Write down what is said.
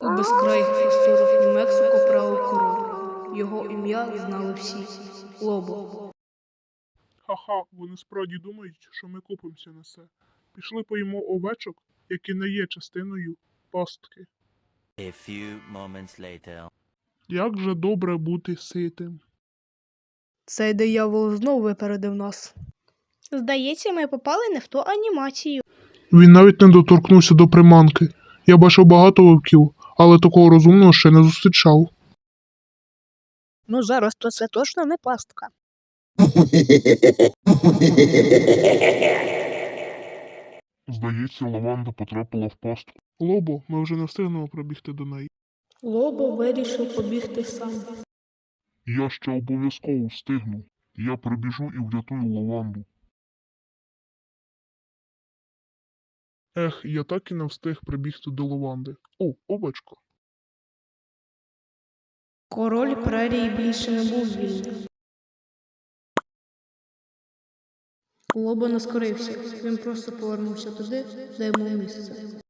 У безкраїх просторах Нью-Мексико правив король. Його ім'я знали всі. Лобо. Ха-ха, вони справді думають, що ми купимося на це. Пішли поїмо овечок, які не є частиною пастки. A few moments later. Як же добре бути ситим. Цей диявол знову випередив нас. Здається, ми попали не в ту анімацію. Він навіть не доторкнувся до приманки. Я бачив багато вовків, але такого розумного ще не зустрічав. Ну зараз то це точно не пастка. Здається, лаванда потрапила в пастку. Лобо, ми вже не встигнемо пробігти до неї. Лобо вирішив побігти сам. Я ще обов'язково встигну. Я прибіжу і врятую лаванду. Ех, я так і не встиг прибігти до лаванди. О, овечко. Король прерії більше не був вільним. Лобо не скорився. Він просто повернувся туди, де йому місце.